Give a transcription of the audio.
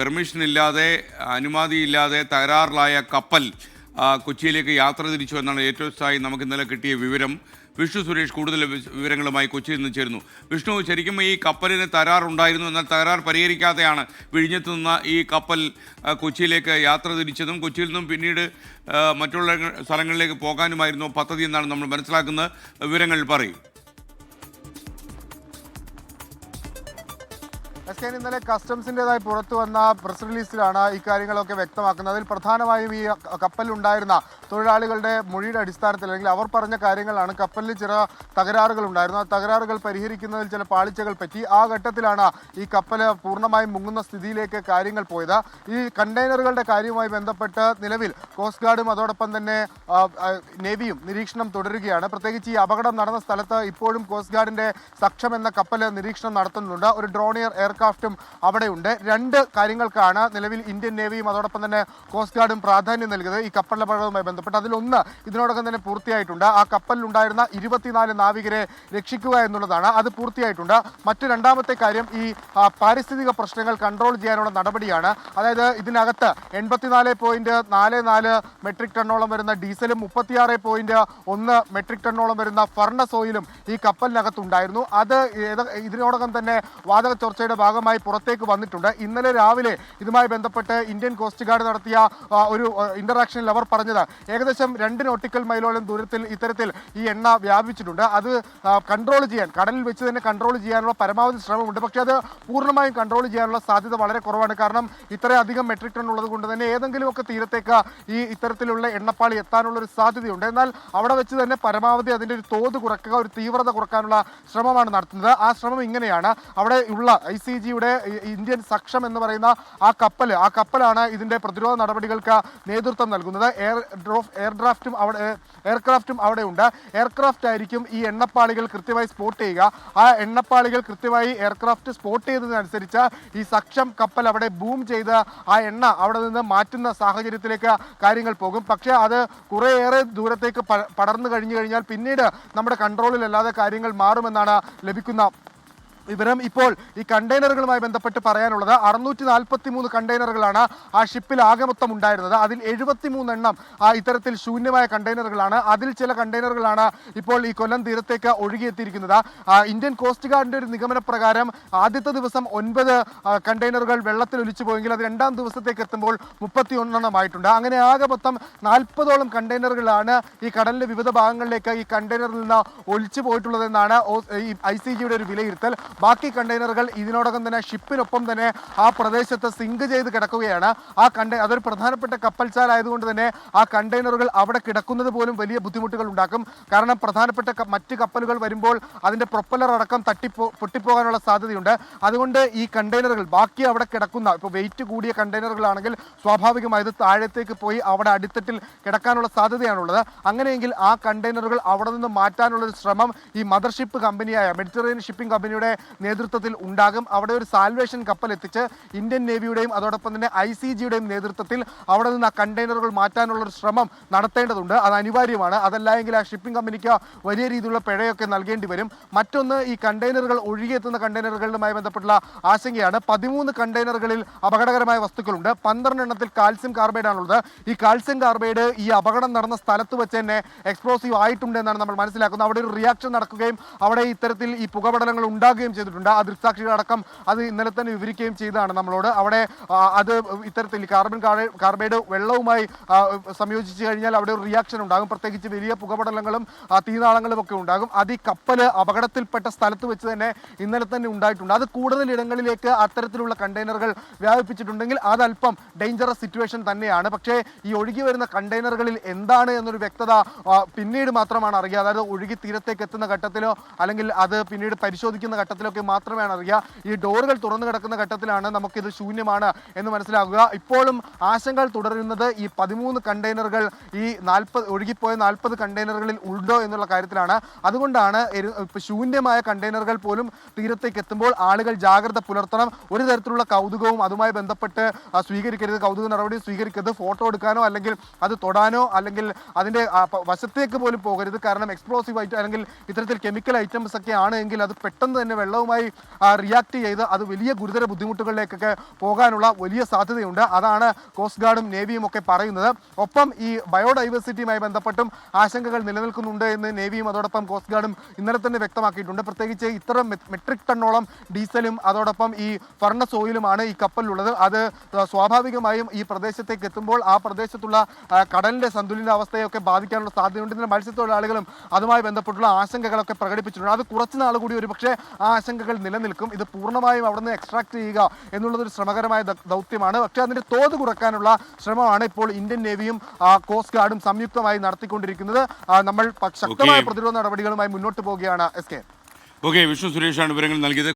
Permission ഇല്ലാതെ അനുമതിയില്ലാതെ തകരാറിലായ കപ്പൽ കൊച്ചിയിലേക്ക് യാത്ര തിരിച്ചു എന്നാണ് ഏറ്റവും സ്ഥായി നമുക്ക് ഇന്നലെ കിട്ടിയ വിവരം. വിഷ്ണു സുരേഷ് കൂടുതൽ വിവരങ്ങളുമായി കൊച്ചിയിൽ നിന്ന് ചേരുന്നു. വിഷ്ണു ശരിക്കും ഈ കപ്പലിന് തകരാറുണ്ടായിരുന്നു എന്നാൽ തകരാർ പരിഹരിക്കാതെയാണ് വിഴിഞ്ഞത്ത് നിന്ന് ഈ കപ്പൽ കൊച്ചിയിലേക്ക് യാത്ര തിരിച്ചതും കൊച്ചിയിൽ നിന്നും പിന്നീട് മറ്റുള്ള സ്ഥലങ്ങളിലേക്ക് പോകാനുമായിരുന്നു പദ്ധതി എന്നാണ് നമ്മൾ മനസ്സിലാക്കുന്ന വിവരങ്ങൾ പറയും. എസ് കെ ഇന്നലെ കസ്റ്റംസിന്റെതായി പുറത്തു വന്ന പ്രസ് റിലീസിലാണ് ഇക്കാര്യങ്ങളൊക്കെ വ്യക്തമാക്കുന്നത്. അതിൽ പ്രധാനമായും ഈ കപ്പലിലുണ്ടായിരുന്ന തൊഴിലാളികളുടെ മൊഴിയുടെ അടിസ്ഥാനത്തിൽ അല്ലെങ്കിൽ അവർ പറഞ്ഞ കാര്യങ്ങളാണ് കപ്പലിൽ ചില തകരാറുകൾ ഉണ്ടായിരുന്നു ആ തകരാറുകൾ പരിഹരിക്കുന്നതിൽ ചില പാളിച്ചകൾ പറ്റി ആ ഘട്ടത്തിലാണ് ഈ കപ്പൽ പൂർണമായും മുങ്ങുന്ന സ്ഥിതിയിലേക്ക് കാര്യങ്ങൾ പോയത്. ഈ കണ്ടെയ്നറുകളുടെ കാര്യവുമായി ബന്ധപ്പെട്ട് നിലവിൽ കോസ്റ്റ് ഗാർഡും അതോടൊപ്പം തന്നെ നേവിയും നിരീക്ഷണം തുടരുകയാണ്. പ്രത്യേകിച്ച് ഈ അപകടം നടന്ന സ്ഥലത്ത് ഇപ്പോഴും കോസ്റ്റ് ഗാർഡിന്റെ സക്ഷം എന്ന കപ്പൽ നിരീക്ഷണം നടത്തുന്നുണ്ട്. ഒരു ഡ്രോണിയർ എയർക്രാഫ്റ്റും അവിടെയുണ്ട്. രണ്ട് കാര്യങ്ങൾക്കാണ് നിലവിൽ ഇന്ത്യൻ നേവിയും അതോടൊപ്പം തന്നെ കോസ്റ്റ് ഗാർഡും പ്രാധാന്യം നൽകിയത് ഈ കപ്പലപകടവുമായി ബന്ധപ്പെട്ട്. അതിലൊന്ന് ഇതിനോടകം തന്നെ പൂർത്തിയായിട്ടുണ്ട്. ആ കപ്പലിലുണ്ടായിരുന്ന ഇരുപത്തിനാല് നാവികരെ രക്ഷിക്കുക എന്നുള്ളതാണ്. അത് പൂർത്തിയായിട്ടുണ്ട്. മറ്റു രണ്ടാമത്തെ കാര്യം ഈ പാരിസ്ഥിതിക പ്രശ്നങ്ങൾ കൺട്രോൾ ചെയ്യാനുള്ള നടപടിയാണ്. അതായത് ഇതിനകത്ത് എൺപത്തിനാല് പോയിന്റ് നാല് നാല് മെട്രിക് ടണ്ണോളം വരുന്ന ഡീസലും മുപ്പത്തിയാറ് പോയിന്റ് ഒന്ന് മെട്രിക് ടണ്ണോളം വരുന്ന ഫർണസ് ഓയിലും ഈ കപ്പലിനകത്തുണ്ടായിരുന്നു. അത് ഇതിനോടകം തന്നെ വാതക ചോർച്ചയുടെ ഭാഗമായി പുറത്തേക്ക് വന്നിട്ടുണ്ട്. ഇന്നലെ രാവിലെ ഇതുമായി ബന്ധപ്പെട്ട് ഇന്ത്യൻ കോസ്റ്റ് ഗാർഡ് നടത്തിയ ഒരു ഇന്ററാക്ഷനിൽ അവർ പറഞ്ഞത് ഏകദേശം രണ്ട് നോട്ടിക്കൽ മൈലോളം ദൂരത്തിൽ ഇത്തരത്തിൽ ഈ എണ്ണ വ്യാപിച്ചിട്ടുണ്ട്. അത് കൺട്രോൾ ചെയ്യാൻ കടലിൽ വെച്ച് തന്നെ കൺട്രോൾ ചെയ്യാനുള്ള പരമാവധി ശ്രമമുണ്ട്. പക്ഷേ അത് പൂർണമായും കൺട്രോൾ ചെയ്യാനുള്ള സാധ്യത വളരെ കുറവാണ്. കാരണം ഇത്രയധികം മെട്രിക് ടൺ ഉള്ളത് കൊണ്ട് തന്നെ ഏതെങ്കിലുമൊക്കെ തീരത്തേക്ക് ഈ ഇത്തരത്തിലുള്ള എണ്ണപ്പാളി എത്താനുള്ള ഒരു സാധ്യതയുണ്ട്. എന്നാൽ അവിടെ വെച്ച് തന്നെ പരമാവധി അതിന്റെ ഒരു തോത് കുറയ്ക്കുക ഒരു തീവ്രത കുറയ്ക്കാനുള്ള ശ്രമമാണ് നടത്തുന്നത്. ആ ശ്രമം ഇങ്ങനെയാണ്. അവിടെ ഉള്ള ഐ സി ജിയുടെ ഇന്ത്യൻ സക്ഷം എന്ന് പറയുന്ന ആ കപ്പൽ ആ കപ്പലാണ് ഇതിന്റെ പ്രതിരോധ നടപടികൾക്ക് നേതൃത്വം നൽകുന്നത്. എയർ ഡ്രോഫ് എയർ ഡ്രാഫ്റ്റും അവിടെ എയർക്രാഫ്റ്റും അവിടെ ഉണ്ട് എയർക്രാഫ്റ്റ് ആയിരിക്കും ഈ എണ്ണപ്പാളികൾ കൃത്യമായി സ്പോട്ട് ചെയ്യുക. ആ എണ്ണപ്പാളികൾ കൃത്യമായി എയർക്രാഫ്റ്റ് സ്പോട്ട് ചെയ്തതിനനുസരിച്ച് ഈ സക്ഷം കപ്പൽ അവിടെ ബൂം ചെയ്ത് ആ എണ്ണ അവിടെ നിന്ന് മാറ്റുന്ന സാഹചര്യത്തിലേക്ക് കാര്യങ്ങൾ പോകും. പക്ഷേ അത് കുറേയേറെ ദൂരത്തേക്ക് പടർന്നു കഴിഞ്ഞു കഴിഞ്ഞാൽ പിന്നീട് നമ്മുടെ കൺട്രോളിലല്ലാതെ കാര്യങ്ങൾ മാറുമെന്നാണ് ലഭിക്കുന്ന വിവരം ഇപ്പോൾ ഈ കണ്ടെയ്നറുകളുമായി ബന്ധപ്പെട്ട് പറയാനുള്ളത് അറുന്നൂറ്റി നാൽപ്പത്തി മൂന്ന് കണ്ടെയ്നറുകളാണ് ആ ഷിപ്പിൽ ആകെ മൊത്തം ഉണ്ടായിരുന്നത്. അതിൽ എഴുപത്തി മൂന്നെണ്ണം ആ ഇത്തരത്തിൽ ശൂന്യമായ കണ്ടെയ്നറുകളാണ്. അതിൽ ചില കണ്ടെയ്നറുകളാണ് ഇപ്പോൾ ഈ കൊല്ലം തീരത്തേക്ക് ഒഴുകിയെത്തിയിരിക്കുന്നത്. ഇന്ത്യൻ കോസ്റ്റ് ഗാർഡിന്റെ ഒരു നിഗമന പ്രകാരം ആദ്യത്തെ ദിവസം ഒൻപത് കണ്ടെയ്നറുകൾ വെള്ളത്തിൽ ഒലിച്ചു പോയെങ്കിൽ അത് രണ്ടാം ദിവസത്തേക്ക് എത്തുമ്പോൾ മുപ്പത്തി ഒന്നെണ്ണമായിട്ടുണ്ട് അങ്ങനെ ആകെ മൊത്തം നാൽപ്പതോളം കണ്ടെയ്നറുകളാണ് ഈ കടലിന്റെ വിവിധ ഭാഗങ്ങളിലേക്ക് ഈ കണ്ടെയ്നറിൽ നിന്ന് ഒലിച്ചു പോയിട്ടുള്ളതെന്നാണ് ഈ ഐ സി ജിയുടെ ഒരു വിലയിരുത്തൽ. ബാക്കി കണ്ടെയ്നറുകൾ ഇതിനോടകം തന്നെ ഷിപ്പിനൊപ്പം തന്നെ ആ പ്രദേശത്ത് സിങ്ക് ചെയ്ത് കിടക്കുകയാണ്. ആ കണ്ട അതൊരു പ്രധാനപ്പെട്ട കപ്പൽച്ചാൽ ആയതുകൊണ്ട് തന്നെ ആ കണ്ടെയ്നറുകൾ അവിടെ കിടക്കുന്നത് പോലും വലിയ ബുദ്ധിമുട്ടുകൾ ഉണ്ടാക്കും. കാരണം പ്രധാനപ്പെട്ട മറ്റ് കപ്പലുകൾ വരുമ്പോൾ അതിന്റെ പ്രൊപ്പലർ അടക്കം തട്ടിപ്പോ പൊട്ടിപ്പോകാനുള്ള സാധ്യതയുണ്ട്. അതുകൊണ്ട് ഈ കണ്ടെയ്നറുകൾ ബാക്കി അവിടെ കിടക്കുന്ന ഇപ്പോൾ വെയിറ്റ് കൂടിയ കണ്ടെയ്നറുകളാണെങ്കിൽ സ്വാഭാവികമായത് താഴത്തേക്ക് പോയി അവിടെ അടിത്തട്ടിൽ കിടക്കാനുള്ള സാധ്യതയാണുള്ളത്. അങ്ങനെയെങ്കിൽ ആ കണ്ടെയ്നറുകൾ അവിടെ നിന്ന് മാറ്റാനുള്ളൊരു ശ്രമം ഈ മദർഷിപ്പ് കമ്പനിയായ മെഡിറ്ററേനിയൻ ഷിപ്പിംഗ് കമ്പനിയുടെ നേതൃത്വത്തിൽ ഉണ്ടാകും. അവിടെ ഒരു സാൽവേഷൻ കപ്പൽ എത്തിച്ച് ഇന്ത്യൻ നേവിയുടെയും അതോടൊപ്പം തന്നെ ഐ സി ജിയുടെയും നേതൃത്വത്തിൽ അവിടെ നിന്ന് ആ കണ്ടെയ്നറുകൾ മാറ്റാനുള്ള ഒരു ശ്രമം നടത്തേണ്ടതുണ്ട്. അത് അനിവാര്യമാണ്. അതല്ല എങ്കിൽ ആ ഷിപ്പിംഗ് കമ്പനിക്ക് വലിയ രീതിയിലുള്ള പിഴയൊക്കെ നൽകേണ്ടി വരും. മറ്റൊന്ന് ഈ കണ്ടെയ്നറുകൾ ഒഴുകിയെത്തുന്ന കണ്ടെയ്നറുകളുമായി ബന്ധപ്പെട്ടുള്ള ആശങ്കയാണ്. പതിമൂന്ന് കണ്ടെയ്നറുകളിൽ അപകടകരമായ വസ്തുക്കളുണ്ട്. പന്ത്രണ്ട് എണ്ണത്തിൽ കാൽസ്യം കാർബൈഡ് ആണുള്ളത്. ഈ കാൽസ്യം കാർബൈഡ് ഈ അപകടം നടന്ന സ്ഥലത്ത് വെച്ച് തന്നെ എക്സ്പ്ലോസീവ് ആയിട്ടുണ്ട് എന്നാണ് നമ്മൾ മനസ്സിലാക്കുന്നത്. അവിടെ ഒരു റിയാക്ഷൻ നടക്കുകയും അവിടെ ഇത്തരത്തിൽ ഈ പുകപടലങ്ങൾ ഉണ്ടാകുകയും ചെയ്തിട്ടുണ്ട്. ആ ദൃക്സാക്ഷികളടക്കം അത് ഇന്നലെ തന്നെ വിവരിക്കുകയും ചെയ്തതാണ് നമ്മളോട്. അവിടെ അത് ഇത്തരത്തിൽ കാർബൺ കാർബൈ- കാർബൈഡ് വെള്ളവുമായി സംയോജിച്ച് കഴിഞ്ഞാൽ അവിടെ ഒരു റിയാക്ഷൻ ഉണ്ടാകും. പ്രത്യേകിച്ച് വലിയ പുകപടലങ്ങളും തീനാളങ്ങളും ഒക്കെ ഉണ്ടാകും. അത് ഈ കപ്പൽ അപകടത്തിൽപ്പെട്ട സ്ഥലത്ത് വെച്ച് തന്നെ ഇന്നലെ തന്നെ ഉണ്ടായിട്ടുണ്ട്. അത് കൂടുതൽ ഇടങ്ങളിലേക്ക് അത്തരത്തിലുള്ള കണ്ടെയ്നറുകൾ വ്യാപിപ്പിച്ചിട്ടുണ്ടെങ്കിൽ അതല്പം ഡേഞ്ചറസ് സിറ്റുവേഷൻ തന്നെയാണ്. പക്ഷേ ഈ ഒഴുകി വരുന്ന കണ്ടെയ്നറുകളിൽ എന്താണ് എന്നൊരു വ്യക്തത പിന്നീട് മാത്രമാണ് അറിയുക. അതായത് ഒഴുകി തീരത്തേക്ക് എത്തുന്ന ഘട്ടത്തിലോ അല്ലെങ്കിൽ അത് പിന്നീട് പരിശോധിക്കുന്ന ഘട്ടത്തിലൊക്കെ മാത്രമാണ് അറിയുക ഈ ഡോറുകൾ തുറന്നു കിടക്കുന്ന ഘട്ടത്തിലാണ് നമുക്കിത് ശൂന്യമാണ് എന്ന് മനസ്സിലാകുക ഇപ്പോഴും ആശങ്കകൾ തുടരുന്നത് ഈ പതിമൂന്ന് കണ്ടെയ്നറുകൾ ഈ നാൽപ്പത് ഒഴുകിപ്പോയ നാൽപ്പത് കണ്ടെയ്നറുകളിൽ ഉണ്ടോ എന്നുള്ള കാര്യത്തിലാണ്. അതുകൊണ്ടാണ് ശൂന്യമായ കണ്ടെയ്നറുകൾ പോലും തീരത്തേക്ക് എത്തുമ്പോൾ ആളുകൾ ജാഗ്രത പുലർത്തണം. ഒരു തരത്തിലുള്ള കൗതുകവും അതുമായി ബന്ധപ്പെട്ട് സ്വീകരിക്കരുത്. കൗതുക നടപടി സ്വീകരിക്കരുത്. ഫോട്ടോ എടുക്കാനോ അല്ലെങ്കിൽ അത് തൊടാനോ അല്ലെങ്കിൽ അതിന്റെ വശത്തേക്ക് പോലും പോകരുത്. കാരണം എക്സ്പ്ലോസീവ് ആയിട്ട് അല്ലെങ്കിൽ ഇത്തരത്തിൽ കെമിക്കൽ ഐറ്റംസ് ഒക്കെ ആണ് എങ്കിൽ അത് പെട്ടെന്ന് തന്നെ വെള്ളവുമായി റിയാക്ട് ചെയ്ത് അത് വലിയ ഗുരുതര ബുദ്ധിമുട്ടുകളിലേക്കൊക്കെ പോകാനുള്ള വലിയ സാധ്യതയുണ്ട്. അതാണ് കോസ്റ്റ് ഗാർഡും നേവിയും ഒക്കെ പറയുന്നത്. ഒപ്പം ഈ ബയോഡൈവേഴ്സിറ്റിയുമായി ബന്ധപ്പെട്ടും ആശങ്കകൾ നിലനിൽക്കുന്നുണ്ട് എന്ന് നേവിയും അതോടൊപ്പം കോസ്റ്റ് ഗാർഡും ഇന്നലെ തന്നെ വ്യക്തമാക്കിയിട്ടുണ്ട്. പ്രത്യേകിച്ച് ഇത്ര മെട്രിക് ടണ്ണോളം ഡീസലും അതോടൊപ്പം ഈ ഫർണസ് ഓയിലുമാണ് ഈ കപ്പലിലുള്ളത്. അത് സ്വാഭാവികമായും ഈ പ്രദേശത്തേക്ക് എത്തുമ്പോൾ ആ പ്രദേശത്തുള്ള കടലിന്റെ സന്തുലിതാവസ്ഥയൊക്കെ ബാധിക്കാനുള്ള സാധ്യതയുണ്ട്. ഇതിന് മത്സ്യത്തൊഴിലാളികളും അതുമായി ബന്ധപ്പെട്ടുള്ള ആശങ്കകളൊക്കെ പ്രകടിപ്പിച്ചിട്ടുണ്ട്. അത് കുറച്ച് നാൾ കൂടി ഒരു പക്ഷേ ആ ആശങ്കകൾ നിലനിൽക്കും. ഇത് പൂർണമായും അവിടെ നിന്ന് എക്സ്ട്രാക്ട് ചെയ്യുക എന്നുള്ളത് ഒരു ശ്രമകരമായ ദൗത്യമാണ്. പക്ഷേ അതിന്റെ തോത് കുറക്കാനുള്ള ശ്രമമാണ് ഇപ്പോൾ ഇന്ത്യൻ നേവിയും കോസ്റ്റ് ഗാർഡും സംയുക്തമായി നടത്തിക്കൊണ്ടിരിക്കുന്നത്. നമ്മൾ ശക്തമായ പ്രതിരോധ നടപടികളുമായി മുന്നോട്ട് പോവുകയാണ് എസ് കെ. ഓക്കെ വിഷ്ണു സുരേഷാണ് വിവരങ്ങൾ നൽകിയത്.